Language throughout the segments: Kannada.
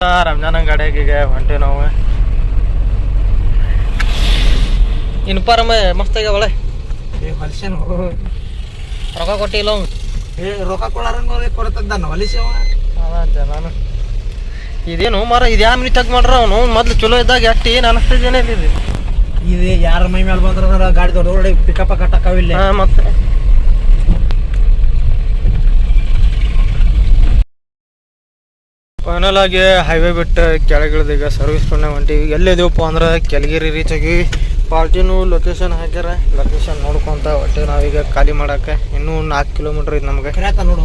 ರಂಜಾನ ಗಾಡಿಯಾಗಿಗೆ ಹೊಂಟೆ ನಾವು. ಇನ್ಪಾರಮ್ಮ ಮಸ್ತ್ ಆಗ್ಯಾವಳೆ ಹೊಲ್ಸೇನು ರೊಕ್ಕ ಕೊಟ್ಟಿಲ್ಲ ಅವ್ನು? ಏ ರೊಕ್ಕ ಕೊಡಾರಂಗ ಕೊಡ್ತದ್ದಾನ ಹೊಲಿಸೇವ ಅದಂತೆ ನಾನು ಇದೇನು ಮರ ಇದ್ಯಾ ಮಿನಿ ತಗ್ ಮಾಡ್ರ ಅವನು? ಮೊದ್ಲು ಚಲೋ ಇದ್ದಾಗ ಎಷ್ಟು ಏನು ಇದೇ. ಯಾರ ಮೈ ಮೇಲೆ ಬಂದ್ರ ಗಾಡಿ ದೊಡ್ಡ ಪಿಕಪ್ ಕಟ್ಟಕ್ಕಾವಿಲ್ಲ ಮತ್ತೆ. ಫೈನಲ್ ಆಗಿ ಹೈವೇ ಬಿಟ್ಟು ಕೆಳಗಿಳ್ದು ಈಗ ಸರ್ವಿಸ್ ಪುಣ್ಯ ಹೊಂಟಿವಿ. ಎಲ್ಲಿದ್ದೀವಪ್ಪ ಅಂದ್ರೆ ಕೆಳಗಿರಿ ರೀಚ್ ಆಗಿ. ಪಾರ್ಟಿನೂ ಲೊಕೇಶನ್ ಹಾಕ್ಯಾರ. ಲೊಕೇಶನ್ ನೋಡ್ಕೊಂತ ಒಟ್ಟು ನಾವೀಗ ಖಾಲಿ ಮಾಡಕ್ಕೆ ಇನ್ನೂ ನಾಲ್ಕು ಕಿಲೋಮೀಟ್ರ್ ಇದು ನಮಗೆ. ನೋಡು.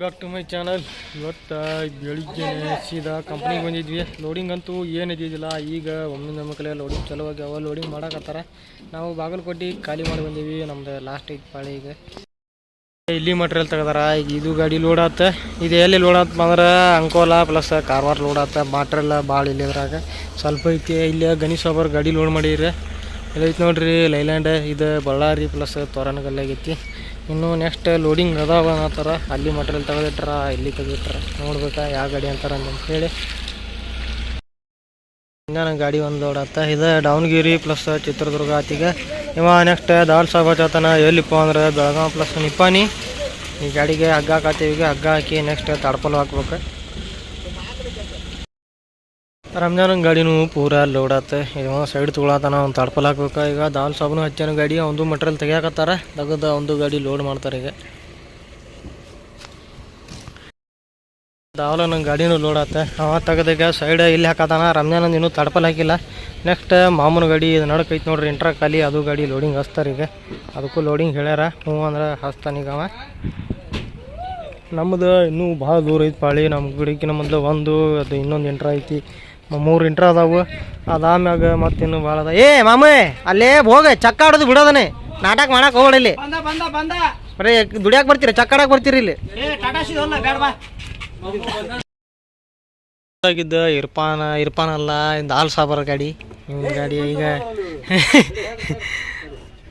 ಬ್ಯಾಕ್ ಟು ಮೈ ಚಾನಲ್ ಇವತ್ತು ಬೆಳಿಗ್ಗೆ ಸೀದಾ ಕಂಪ್ನಿಗೆ ಬಂದಿದ್ವಿ. ಲೋಡಿಂಗ್ ಅಂತೂ ಏನು ಇದ್ದಿದ್ದಿಲ್ಲ ಈಗ ಒಮ್ಮಿಂದ ಕಲೆ ಲೋಡಿಂಗ್ ಚಲೋ ಆಗ್ಯಾವ ಲೋಡಿಂಗ್ ಮಾಡಕತ್ತಾರ. ನಾವು ಬಾಗಲಕೋಟೆ ಖಾಲಿ ಮಾಡಿ ಬಂದೀವಿ. ನಮ್ದು ಲಾಸ್ಟ್ ಈಗ ಪಾಳಿ ಈಗ. ಇಲ್ಲಿ ಮಟ್ರಿಯಲ್ ತೆಗೆದಾರ. ಇದು ಗಾಡಿ ಲೋಡ್ ಆತ. ಇದು ಎಲ್ಲಿ ಲೋಡ್ ಆತ ಅಂದ್ರೆ ಅಂಕೋಲಾ ಪ್ಲಸ್ ಕಾರವಾರ ಲೋಡ್ ಆತ. ಮಾಟ್ರೆಲ್ಲ ಭಾಳ ಇಲ್ಲಿ ಇದ್ರಾಗ. ಸ್ವಲ್ಪ ಐತಿ. ಇಲ್ಲಿ ಗಣೇಶ್ ಒಬ್ಬರು ಗಾಡಿ ಲೋಡ್ ಮಾಡಿರಿ. ಇಲ್ಲಿ ಐತಿ ನೋಡ್ರಿ. ಲೈಲ್ಯಾಂಡ್ ಇದು ಬಳ್ಳಾರಿ ಪ್ಲಸ್ ತೋರಣಗಲ್ಲಾಗೈತಿ ಇನ್ನು ನೆಕ್ಸ್ಟ್ ಲೋಡಿಂಗ್ ಅದಾವ ಅನ್ನತ್ತಾರ ಅಲ್ಲಿ ಮಟ್ರಿಯಲ್ ತೆಗೆದಿಟ್ರ, ಇಲ್ಲಿ ತೆಗೆದಿಟ್ರ. ನೋಡ್ಬೇಕಾ ಯಾವ ಗಾಡಿ ಅಂತಾರ ಅಂತ ಹೇಳಿ. ನನ್ನ ಗಾಡಿ ಒಂದು ಲೋಡ್ ಆತ. ಇದು ದಾವಣಗೆರೆ ಪ್ಲಸ್ ಚಿತ್ರದುರ್ಗ ಆತೀಗ ಇವ ನೆಕ್ಸ್ಟ್ ದಾಲ್ ಸಾಬ್ ಹಚ್ಚತಾನ ಎಲ್ಲಿಪ್ಪ ಅಂದ್ರೆ ಬೆಳಗಾವ್ ಪ್ಲಸ್ ನಿಪ್ಪಾನಿ ಈ ಗಾಡಿಗೆ ಹಗ್ಗ ಹಾಕತ್ತೀವಿ ಹಗ್ಗ ಹಾಕಿ ನೆಕ್ಸ್ಟ್ ತಡ್ಪಲ್ ಹಾಕ್ಬೇಕು. ರಂಜಾನ್ ಗಾಡಿನೂ ಪೂರಾ ಲೋಡ್ ಆತ. ಇವ ಸೈಡ್ ತೊಗೊಳತಾನ ಅವ್ನು ತಡ್ಪಲ್ ಹಾಕ್ಬೇಕು. ಈಗ ದಾಲ್ ಸಾಬನು ಹಚ್ಚಾನ ಗಾಡಿ, ಒಂದು ಮೆಟ್ರಲ್ ತೆಗಿಯಾಕತ್ತಾರ. ತಗದ ಒಂದು ಗಾಡಿ ಲೋಡ್ ಮಾಡ್ತಾರೆ ಈಗ. ದಾವಲ ನಂಗೆ ಗಾಡಿನೂ ಲೋಡ್ ಆತ. ಅವ ತೆಗೆದಾಗ ಸೈಡ್ ಇಲ್ಲಿ ಹಾಕತಾನ ರಂಜಾನ್ ಇನ್ನೂ ತಡಪಲ್ ಹಾಕಿಲ್ಲ. ನೆಕ್ಸ್ಟ್ ಮಾಮೂನ ಗಾಡಿ ಇದು ನಡಕೈತಿ ನೋಡ್ರಿ ಇಂಟ್ರ ಖಾಲಿ. ಅದು ಗಾಡಿ ಲೋಡಿಂಗ್ ಹಚ್ತಾರೆ ಈಗ. ಅದಕ್ಕೂ ಲೋಡಿಂಗ್ ಹೇಳ್ಯಾರ. ಹ್ಞೂ ಅಂದ್ರೆ ಹಚ್ತಾನ ಈಗ ಅವ. ನಮ್ಮದು ಇನ್ನೂ ಭಾಳ ದೂರ ಐತಿ ಪಾಳಿ. ನಮ್ಮ ಗಿಡಕಿನ ಮೊದಲು ಒಂದು ಅದು ಇನ್ನೊಂದು ಇಂಟ್ರ ಐತಿ. ಮೂರು ಇಂಟ್ರ ಅದಾವು. ಅದಾಮ್ಯಾಗ ಮತ್ತಿನ್ನು ಭಾಳ ಅದ ಏ ಮಾಮೇ ಅಲ್ಲೇ ಹೋಗ. ಚಕ್ಕಾಡೋದು ಬಿಡೋದನೆ. ನಾಟಕ ಮಾಡಕ್ಕೆ ಹೋಗಿ ಇಲ್ಲಿ. ಬಂದ ಬಂದ ಬಂದ. ಬರೀ ದುಡಿಯಾಕೆ ಬರ್ತೀರಿ? ಚಕ್ಕಾಡಕ್ಕೆ ಬರ್ತೀರಿ ಇಲ್ಲಿ. ಆಗಿದ್ದ ಇರ್ಪಾನ, ಇರ್ಪಾನ್ ಅಲ್ಲ, ಇಂದ ಹಾಲು ಸಾಬರ ಗಾಡಿ. ಇವ್ನ ಗಾಡಿ ಈಗ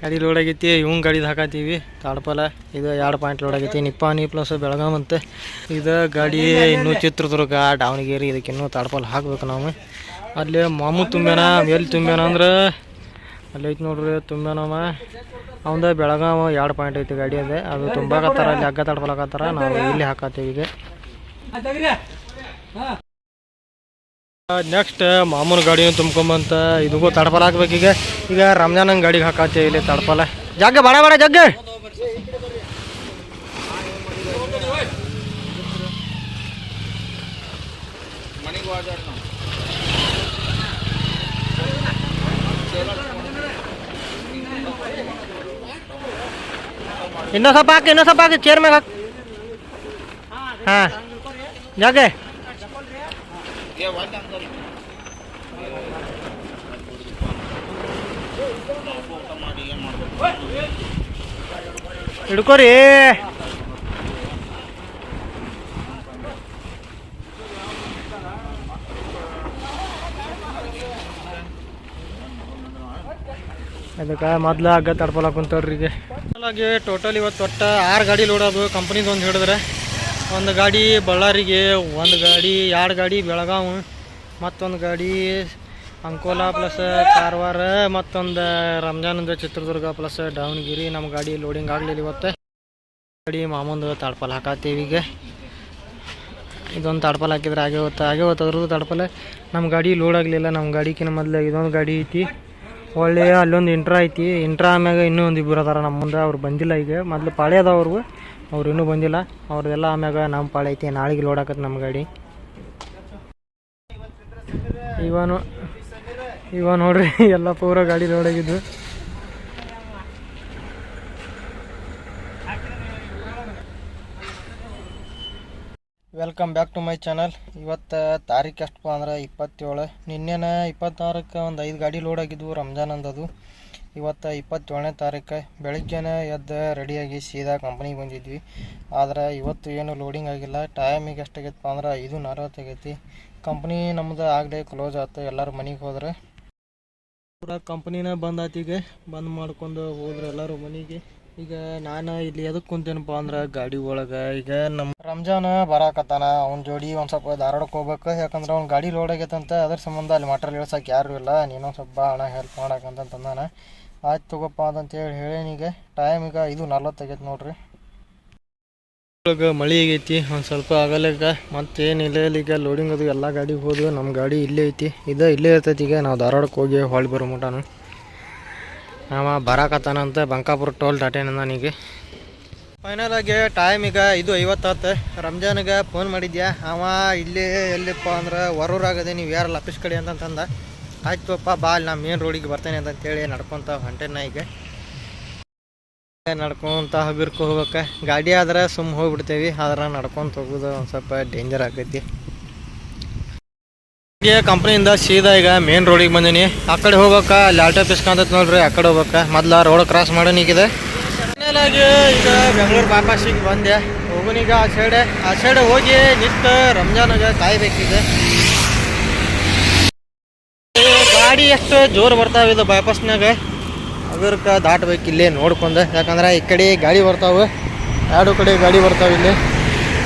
ಗಾಡಿ ಲೋಡ್ ಆಗೈತಿ, ಇವ್ನ ಗಾಡಿದು ಹಾಕತ್ತೀವಿ. ತಾಡ್ಪಲ, ಇದು ಎರಡು ಪಾಯಿಂಟ್ ಲೋಡ್ ಆಗೈತಿ, ನಿಪ್ಪಾನಿ ಪ್ಲಸ್ ಬೆಳಗಾಂ ಅಂತ. ಇದು ಗಾಡಿ ಇನ್ನೂ ಚಿತ್ರದುರ್ಗ, ದಾವಣಗೆರೆ ಇದಕ್ಕೆ ಇನ್ನೂ ತಾಡ್ಪಲ್ ಹಾಕ್ಬೇಕು ನಾವು. ಅಲ್ಲಿ ಮಾಮೂ ತುಂಬ್ಯಾನ ಎಲ್ಲಿ ತುಂಬ್ಯಾನ ಅಂದ್ರೆ ಅಲ್ಲಿ ಐತಿ ನೋಡ್ರಿ ತುಂಬ್ಯಾನವ ಅವಂದ ಬೆಳಗಾವ ಎರಡು ಪಾಯಿಂಟ್ ಐತಿ ಗಾಡಿ ಅದೇ. ಅದು ತುಂಬಾಕತ್ತಾರ, ಅಲ್ಲಿ ಹಗ್ಗ ತಡ್ಪಲ್ ಹಾಕತ್ತಾರ ನಾವು ಇಲ್ಲಿ ಹಾಕತ್ತೀವಿ ಈಗ. ನೆಕ್ಸ್ಟ್ ಮಾಮೂನ್ ಗಾಡಿನೂ ತುಂಬ್ಕೊಂಬಂತ ಇದಕ್ಕೂ ತಡಪಲ ಹಾಕ್ಬೇಕು ಈಗ. ಈಗ ರಂಜಾನಂಗ್ ಗಾಡಿಗೆ ಹಾಕತ್ತೆ ಇಲ್ಲಿ ತಡಪಲ? ಜಗ್ಗ, ಬಡ ಬಡ, ಜಗ್ಗ! ಇನ್ನೂ ಸ್ವಲ್ಪ ಹಾಕಿ ಇನ್ನೂ ಸ್ವಲ್ಪ ಹಾಕಿ ಚೇರ್ ಮ್ಯಾಗ ಹಾಕಿ. ಹಾಂ. ಜಗ್ಗ ಹಿಡ್ಕೋರಿ. ಅದಕ್ಕೆ ಮೊದ್ಲು ಹಗ್ಗ ತಡ್ಪಲಕ್ ಕುಂತವ್ರಿಗೆ ಹಾಗೆ ಟೋಟಲ್ ಇವತ್ತು ಒಟ್ಟು ಆರು ಗಾಡಿ ಲೋಡ್ ಅದು ಕಂಪ್ನಿದು ಒಂದು ಹಿಡಿದ್ರೆ. ಒಂದು ಗಾಡಿ ಬಳ್ಳಾರಿಗೆ, ಒಂದು ಗಾಡಿ, ಎರಡು ಗಾಡಿ ಬೆಳಗಾವ್, ಮತ್ತೊಂದು ಗಾಡಿ ಅಂಕೋಲಾ ಪ್ಲಸ್ ಕಾರವಾರ, ಮತ್ತೊಂದು ರಂಜಾನಂದ ಚಿತ್ರದುರ್ಗ ಪ್ಲಸ್ ದಾವಣಗೆರೆ. ನಮ್ಮ ಗಾಡಿ ಲೋಡಿಂಗ್ ಆಗಲಿಲ್ಲ ಇವತ್ತು. ಗಾಡಿ ಮಾಮೂಂದು ತಡ್ಪಲ್ ಹಾಕತ್ತೀವಿ ಈಗ. ಇದೊಂದು ತಡ್ಪಲ್ ಹಾಕಿದ್ರೆ ಹಾಗೆ ಹೋಗ್ತಾ ಹಾಗೆ ಹೋಗ್ತದ್ರದ್ದು ತಡ್ಪಲ್. ನಮ್ಮ ಗಾಡಿ ಲೋಡ್ ಆಗಲಿಲ್ಲ, ನಮ್ಮ ಗಾಡಿಕಿನ ಮೊದಲು ಇದೊಂದು ಗಾಡಿ ಐತಿ. ಒಳ್ಳೆಯ ಅಲ್ಲೊಂದು ಇಂಟ್ರಾ ಐತಿ. ಇಂಟ್ರಾ ಆಮ್ಯಾಗ ಇನ್ನೂ ಒಂದು ಇಬ್ಬರು ಅದಾರ ನಮ್ಮ ಮುಂದೆ ಅವ್ರು ಬಂದಿಲ್ಲ ಈಗ. ಮೊದಲು ಪಾಳೆ ಅದಾವ ಅವ್ರಿಗೂ ಅವ್ರು ಇನ್ನೂ ಬಂದಿಲ್ಲ. ಅವ್ರದ್ದೆಲ್ಲ ಆಮ್ಯಾಗ ನಮ್ಮ ಪಾಳ ಐತಿ, ನಾಳೆಗೆ ಲೋಡ್ ಹಾಕತ್ ನಮ್ಮ ಗಾಡಿ. ಇವನು ಇವ ನೋಡ್ರಿ, ಎಲ್ಲ ಪೂರ ಗಾಡಿ ಲೋಡ್ ಆಗಿದ್ದು. Welcome back to my channel ಇವತ್ತು ತಾರೀಕು ಎಷ್ಟಪ್ಪ ಅಂದ್ರೆ ಇಪ್ಪತ್ತೇಳು. ನಿನ್ನೆನ ಇಪ್ಪತ್ತಾರಕ್ಕೆ ಒಂದು ಐದು ಗಾಡಿ ಲೋಡ್ ಆಗಿದ್ವು ರಂಜಾನ್ ಅಂದದು. ಇವತ್ತು ಇಪ್ಪತ್ತೇಳನೇ ತಾರೀಕು ಬೆಳಗ್ಗೆನೇ ಎದ್ದ ರೆಡಿಯಾಗಿ ಸೀದಾ ಕಂಪ್ನಿಗೆ ಬಂದಿದ್ವಿ. ಆದ್ರೆ ಇವತ್ತು ಏನು ಲೋಡಿಂಗ್ ಆಗಿಲ್ಲ. ಟೈಮಿಗೆ ಎಷ್ಟಾಗೈತಪ್ಪ ಅಂದ್ರೆ ಐದು ನಲ್ವತ್ತಾಗೈತಿ ಕಂಪ್ನಿ ನಮ್ದು ಆಗಲೇ ಕ್ಲೋಸ್ ಆಯ್ತು ಎಲ್ಲರೂ ಮನೆಗೆ ಹೋದ್ರೆ. ಪೂರ ಕಂಪ್ನಿನೇ ಬಂದ್ ಆತು ಈಗ. ಬಂದ್ ಮಾಡ್ಕೊಂಡು ಹೋದ್ರೆ ಎಲ್ಲರೂ ಮನೆಗೆ. ಈಗ ನಾನು ಇಲ್ಲಿ ಎದಕ್ಕೆ ಕುಂತೇನಪ್ಪ ಅಂದ್ರೆ ಗಾಡಿ ಒಳಗೆ. ಈಗ ನಮ್ಮ ರಂಜಾನ್ ಬರಾಕತ್ತಾನ. ಅವ್ನ ಜೋಡಿ ಒಂದು ಸ್ವಲ್ಪ ಧಾರವಾಡಕ್ಕೆ ಹೋಗ್ಬೇಕು. ಯಾಕಂದ್ರೆ ಅವ್ನ ಗಾಡಿ ಲೋಡ್ ಆಗೈತಂತ ಅದ್ರ ಸಂಬಂಧ ಅಲ್ಲಿ ಮಟ್ರಲ್ಲಿ ಇಳ್ಸಕ್ಕೆ ಯಾರು ಇಲ್ಲ. ನೀನು ಸ್ವಲ್ಪ ಹಣ ಹೆಲ್ಪ್ ಮಾಡಕ್ಕಂತ ಅಂತಂದಾನ ಆಯ್ತು ತಗೋಪ್ಪ ಅಂತೇಳಿ ಹೇಳೇನೀಗ ಟೈಮ್ ಈಗ. ಇದು ನಲ್ವತ್ತಾಗೈತೆ ನೋಡ್ರಿ. ಒಳಗೆ ಮಳೆ ಆಗೈತಿ. ಒಂದು ಸ್ವಲ್ಪ ಆಗಲ್ಲಾಗ ಮತ್ತೇನಿಲ್ಲ ಈಗ ಲೋಡಿಂಗ್ ಅದು ಎಲ್ಲ ಗಾಡಿಗೆ ಹೋದ್ವು ನಮ್ಮ ಗಾಡಿ ಇಲ್ಲೇ ಐತಿ. ಇದು ಇಲ್ಲೇ ಇರ್ತೈತಿ ಈಗ. ನಾವು ಧಾರವಾಡಕ್ಕೆ ಹೋಗಿ ಹೊಳ್ಳಿ ಬರೋ ಮಟನು ಅವ ಬರಾಕತ್ತಾನಂತ ಬಂಕಾಪುರ ಟೋಲ್ ದಾಟೇನ ನನಗೆ ಫೈನಲ್ ಆಗಿ ಟೈಮ್ ಈಗ ಇದು ಐವತ್ತಾತು ರಂಜಾನ್ಗೆ ಫೋನ್ ಮಾಡಿದ್ಯಾ? ಅವ ಇಲ್ಲಿ ಎಲ್ಲಿಪ್ಪ ಅಂದ್ರೆ ಹೊರೂರಾಗದೆ ನೀವು ಯಾರಲ್ಲ ಆಫೀಸ್ ಕಡೆ ಅಂತಂದ ಆಯ್ತುಪ್ಪ, ಬಾ, ಅಲ್ಲಿ ನಾ ಮೇನ್ ರೋಡಿಗೆ ಬರ್ತೇನೆ ಅಂತಂತೇಳಿ ನಡ್ಕೊತ ಹೊಂಟೇನ ಈಗ. ನಡ್ಕೊಂತ ಹಬ್ಬಿರ್ಕೋ ಹೋಗಕ್ಕೆ ಗಾಡಿ ಆದ್ರೆ ಸುಮ್ಮ ಹೋಗ್ಬಿಡ್ತೇವಿ, ಆದ್ರೆ ನಡ್ಕೊತ ಹೋಗೋದು ಒಂದು ಸ್ವಲ್ಪ ಡೇಂಜರ್ ಆಗೈತಿ. ಕಂಪ್ನಿಯಿಂದ ಸೀದಾ ಈಗ ಮೇನ್ ರೋಡಿಗೆ ಬಂದೀನಿ. ಆ ಕಡೆ ಹೋಗ್ಬೇಕಾ? ಅಲ್ಲಿ ಆಟೋ ನೋಡ್ರಿ, ಆ ಕಡೆ ಹೋಗ್ಬೇಕಾ? ಮೊದ್ಲ ರೋಡ್ ಕ್ರಾಸ್ ಮಾಡೋನಿಗಿದೆ ಆಗಿ ಈಗ ಬೆಂಗಳೂರು ಬಾಪಾಸಿಗೆ ಬಂದೆ. ಹೋಗೋನೀಗ ಆ ಸೈಡ್ ಆ ಸೈಡ್ ಹೋಗಿ ನಿಂತು ರಂಜಾನಿಗೆ ಕಾಯ್ಬೇಕಿದೆ. ಬೇಕಿದೆ ಗಾಡಿ ಎಷ್ಟು ಜೋರು ಬರ್ತಾವ ಇದು ಬೈಪಾಸ್ನಾಗ ಅದರ್ಕ ದಾಟ್ಬೇಕು ಇಲ್ಲಿ ನೋಡ್ಕೊಂಡು. ಯಾಕಂದ್ರೆ ಈ ಕಡೆ ಗಾಡಿ ಬರ್ತಾವೆ. ಎರಡು ಕಡೆ ಗಾಡಿ ಬರ್ತಾವೆ ಇಲ್ಲಿ.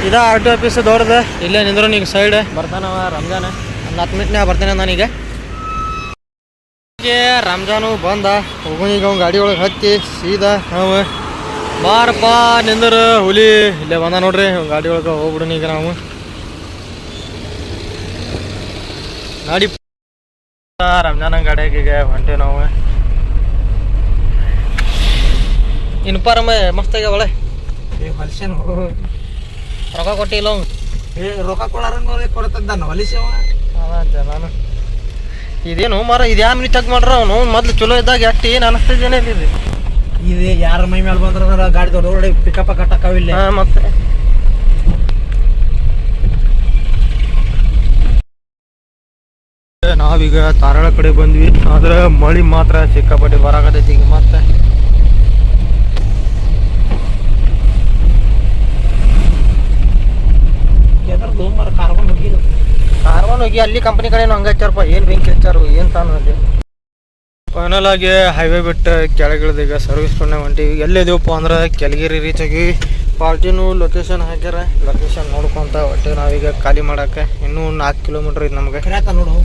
ಇದ ಆರ್ ಟಿ ಆಫೀಸ್ ದೊಡ್ಡದು. ಇಲ್ಲೇ ನಿಂದ್ರು ನೀವು ಸೈಡ್ ಬರ್ತಾನವ ರಂಜಾನ. ಒಂದು ಹತ್ತು ಮಿನಿಟ್ನಾಗ ಬರ್ತೇನೆ ನಾನೀಗ ರಂಜಾನು ಬಂದ. ಹೋಗೋನೀಗ ಅವ್ನು ಗಾಡಿ ಒಳಗೆ ಹತ್ತಿ ಸೀದಾ ನಾವು ಬಾರಪ್ಪ ನಿಂದ್ರ ಹುಲಿ. ಇಲ್ಲೇ ಬಂದ ನೋಡ್ರಿ ಗಾಡಿ ಒಳಗೆ ಹೋಗ್ಬಿಡೋಣ ಈಗ ನಾವು. ಗಾಡಿ ರಂಜಾನ ಗಾಡಿಯಾಗ ಈಗ ಹೊಂಟೇವಿ ನಾವು. ಇನ್ಫಾರ್ಮ್ ಮಸ್ತ್ ಆಗ್ಯಾವ ಒಳ್ಳೆ ಏ ಹೊಲ್ಸೇನ್ ರೊಕ್ಕ ಕೊಟ್ಟಿಲ್ಲ ಅವ್ನು. ಏ ರೊಕ್ಕ ಕೊಡಾರಂಗ ಕೊಡ್ತದ್ದಾನ ಹೊಲಿಸವ ಅದಂತೆ ನಾನು. ಇದೇನು ಮರ ಇದ್ಯಾ ಮಿನಿ ಚೆಕ್ ಮಾಡ್ರ ಅವನು? ಮೊದ್ಲು ಚಲೋ ಇದ್ದಾಗ ಎಷ್ಟು ಏನ್ ಅನಿಸ್ತಿದ್ದೇನೆ ಇಲ್ಲಿ ಇದು ಯಾರ ಮೈ ಮೇಲೆ ಬಂದ್ರ ಗಾಡಿ ದೊಡ್ಡ ಪಿಕಪ್ ಕಟ್ಟಕ್ಕಾವಿಲ್ಲ ಮತ್ತೆ? ನಾವೀಗ ತಾರಾಳ ಕಡೆ ಬಂದ್ವಿ. ಆದ್ರೆ ಮಳಿ ಮಾತ್ರ ಸಿಕ್ಕಾಪಟ್ಟೆ ಬರಾಕತೈತಿ ಈಗ ಮತ್ತೆ. ಹೋಗಿ ಅಲ್ಲಿ ಕಂಪ್ನಿ ಕಡೆ ಹಂಗೆ ಹಚ್ಚಾರಪ್ಪ. ಏನು ಬೆಂಕಿ ಹಚ್ಚಾರು ಏನು ತಾನು ಅಲ್ಲಿ. ಫೈನಲ್ ಆಗಿ ಹೈವೇ ಬಿಟ್ಟು ಕೆಳಗಿಳ್ದು ಈಗ ಸರ್ವಿಸ್ ಕೊಂಡೆ ಹೊಂಟಿವಿ. ಎಲ್ಲಿದೀವಪ್ಪ ಅಂದ್ರೆ ಕೆಳಗಿರಿ ರೀಚ್ ಆಗಿ ಪಾರ್ಟಿನೂ ಲೊಕೇಶನ್ ಹಾಕ್ಯಾರ. ಲೊಕೇಶನ್ ನೋಡ್ಕೊಂತ ಒಟ್ಟು ನಾವೀಗ ಖಾಲಿ ಮಾಡಕ್ಕೆ ಇನ್ನೂ ನಾಲ್ಕು ಕಿಲೋಮೀಟ್ರ್ ಇದು ನಮಗೆ. ನೋಡು.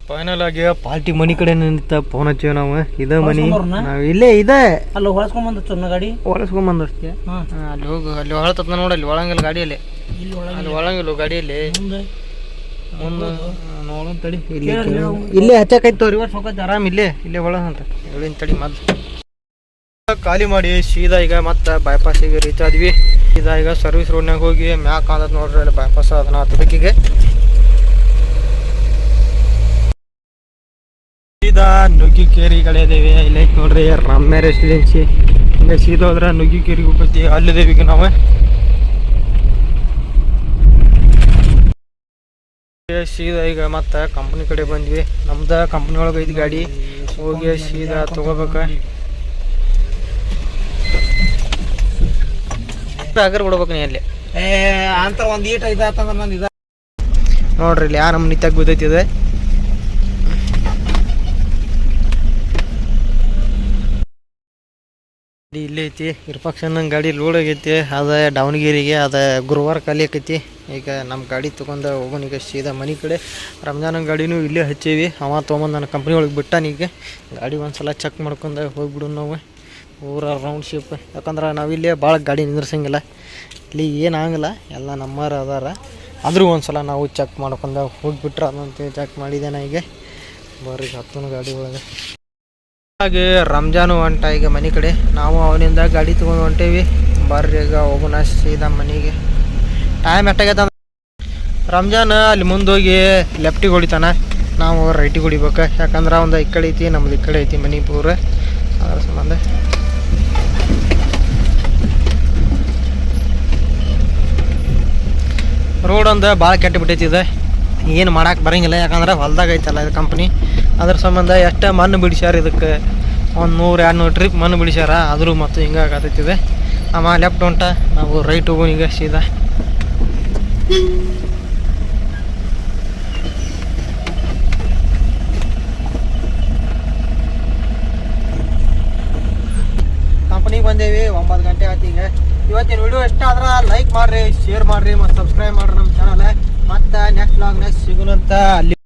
ಫೈನಲ್ ಆಗಿ ಪಾರ್ಟಿ ಮನಿ ಕಡೆ ನಿಂತ ಫೋನ್ ಹಚ್ಚಿವಿ ನಾವು. ಇದ ಮನಿ? ನಾವು ಇಲ್ಲೇ ಇದೆ. ಅಲ್ಲಿ ಹೊಳಸ್ಕೊಂಡ್ ಬಂದ ಚೊನ್ನ ಗಾಡಿ? ಒಳಸ್ಕೊಂಬಂದಷ್ಟೇ ಹಾ. ಅಲ್ಲಿ ಹೋಗಿ ಅಲ್ಲಿ ಹೊಳತ ನೋಡಿ ಅಲ್ಲಿ ಒಳಂಗಿಲ್ಲ ಗಾಡಿಯಲ್ಲಿ. ಅಲ್ಲಿ ಒಳಂಗಿಲ್ಲ ಗಾಡಿಯಲ್ಲಿ. ಮುಂದೆ ಮುಂದೆ ನೋಡೋಣ ತಡಿ. ಕೇಳ್ರಿ ಇಲ್ಲೇ ನಾವು. ಇಲ್ಲೇ ಹಚ್ಚಕೈತು ರಿವರ್ಸ್ ಆರಾಮ್ ಇಲ್ಲೇ ಇಲ್ಲೇ ಒಳ ಅಂತ. ಹೇಳಿನ ತಡಿ ಮೊದ್ಲು. ಖಾಲಿ ಮಾಡಿ ಸೀದಾ ಈಗ ಮತ್ತೆ ಬೈಪಾಸಿಗೆ ರೀಚ್ ಆದ್ವಿ. ಸೀದಾ ಈಗ ಸರ್ವಿಸ್ ರೋಡ್ನಾಗ ಹೋಗಿ ಮ್ಯಾಕ್ ಕಾಂತತ್ ನೋಡ್ರಿ ಅಲ್ಲಿ ಬೈಪಾಸ್ ಅದನ್ನ ಹತ್ತಬೇಕಿಗೆ ಸೀದಾ ನುಗ್ಗಿಕೇರಿ ಕಡೆ ಇದೇವಿ. ಇಲ್ಲಿ ನೋಡ್ರಿ ರಮ್ಯ ರೆಸಿಡೆನ್ಸಿ ಹಿಂಗೆ ಸೀದಾ ಹೋದ್ರೆ ನುಗ್ಗಿಕೇರಿಗೆ ಹೋಗ್ತೀವಿ ಅಲ್ಲಿದೇವಿ ಈಗ ನಾವು ಸೀದಾ ಈಗ ಮತ್ತೆ ಕಂಪ್ನಿ ಕಡೆ ಬಂದ್ವಿ. ನಮ್ದ ಕಂಪ್ನಿ ಒಳಗೆ ಐತಿ ಗಾಡಿ. ಹೋಗಿ ಸೀದಾ ತಗೋಬೇಕ. ಆಗರ್ ಬಿಡ್ಬೇಕು ನೀ ಅಲ್ಲಿ. ಅಂತ ಒಂದ್ ಈಟ ಇದಾತಂದ್ರ ನಂದು ಇದ ನೋಡ್ರಿ ಇಲ್ಲಿ ಯಾರು ನಮ್ಮ ನಿತ್ಯಾಗ ಬಿದ್ದೈತಿ ಇದೆ. ಗಾಡಿ ಇಲ್ಲೇ ಐತಿ. ಇರ್ಪಕ್ಷನ್ ಗಾಡಿ ಲೋಡ್ ಆಗೈತಿ. ಅದ ದಾವಣಗೆರೆಗೆ ಅದ ಗುರುವಾರ ಖಾಲಿ ಆಕೈತಿ. ಈಗ ನಮ್ಮ ಗಾಡಿ ತೊಗೊಂಡು ಈಗ ಸೀದಾ ಮನೆ ಕಡೆ. ರಂಜಾನ ಗಾಡಿನೂ ಇಲ್ಲೇ ಹಚ್ಚೀವಿ. ಅವ ತೊಗೊಂಬಂದು ನನ್ನ ಕಂಪ್ನಿ ಒಳಗೆ ಬಿಟ್ಟಾನೀಗ ಗಾಡಿ ಒಂದ್ಸಲ ಚೆಕ್ ಮಾಡ್ಕೊಂಡು ಹೋಗ್ಬಿಡು ನಾವು. ಊರ ರೌಂಡ್ ಶೇಪ್ ಯಾಕಂದ್ರೆ ನಾವಿಲ್ಲೇ ಭಾಳ ಗಾಡಿ ನಿಂದ್ರಸಂಗಿಲ್ಲ. ಇಲ್ಲಿ ಏನು ಆಗಲ್ಲ, ಎಲ್ಲ ನಮ್ಮರ ಅದಾರ. ಆದರೂ ಒಂದ್ಸಲ ನಾವು ಚೆಕ್ ಮಾಡ್ಕೊಂಡು ಹೋಗ್ಬಿಟ್ರೆ ಅದಂತ ಚೆಕ್ ಮಾಡಿದೆ ನಾ ಈಗ. ಬರ್ರಿ ಹತ್ತನ ಗಾಡಿ ಒಳಗೆ. ಹಾಗೆ ರಂಜಾನು ಹೊಂಟ ಈಗ ಮನೆ ಕಡೆ. ನಾವು ಅವನಿಂದ ಗಾಡಿ ತೊಗೊಂಡು ಹೊಂಟೇವಿ. ಬರ್ರಿ ಈಗ ಹೋಗೋಣ ಸೀದಾ ಮನೆಗೆ. ಟೈಮ್ ಎಷ್ಟಾಗೈತೆ ರಂಜಾನ್ ಅಲ್ಲಿ ಮುಂದೋಗಿ ಲೆಫ್ಟಿಗೆ ಹೊಡಿತಾನೆ. ನಾವು ರೈಟಿಗೆ ಹೊಡಿಬೇಕು. ಯಾಕಂದ್ರೆ ಒಂದು ಈ ಕಡೆ ಐತಿ, ನಮ್ದು ಈ ಕಡೆ ಐತಿ ಮಣಿಪುರ ಪೂರ ಅದ್ರ ಸಂಬಂಧ. ರೋಡ್ ಒಂದು ಭಾಳ ಕೆಟ್ಟ ಬಿಟ್ಟೈತಿ ಇದು. ಏನು ಮಾಡಕ್ಕೆ ಬರಂಗಿಲ್ಲ, ಯಾಕಂದ್ರೆ ಹೊಲ್ದಾಗ ಐತಲ್ಲ ಇದು ಕಂಪ್ನಿ ಅದ್ರ ಸಂಬಂಧ ಎಷ್ಟು ಮಣ್ಣು ಬಿಡಿಸ್ಯಾರ ಇದಕ್ಕೆ. ಒಂದು ನೂರು, ಎರಡು ನೂರು ಟ್ರಿಪ್ ಮಣ್ಣು ಬಿಡಿಸ್ಯಾರ. ಆದರೂ ಮತ್ತು ಹಿಂಗೆ ಆಮ ಲೆಫ್ಟ್ ಹೊಂಟ ನಾವು ರೈಟ್ ಹೋಗೋಣ ಈಗ ಸೀದಾ. ಆಗೈತಿ ಈಗ ಇವತ್ತಿನ ವಿಡಿಯೋ ಇಷ್ಟ ಆದ್ರೆ ಲೈಕ್ ಮಾಡ್ರಿ ಶೇರ್ ಮಾಡ್ರಿ, ಮತ್ತು ಸಬ್ಸ್ಕ್ರೈಬ್ ಮಾಡ್ರಿ ನಮ್ಮ ಚಾನಲ್ ಮತ್ತು ನೆಕ್ಸ್ಟ್ ವ್ಲಾಗ್ನಾಗ ಸಿಗೋಣಂತ. ಅಲ್ಲಿ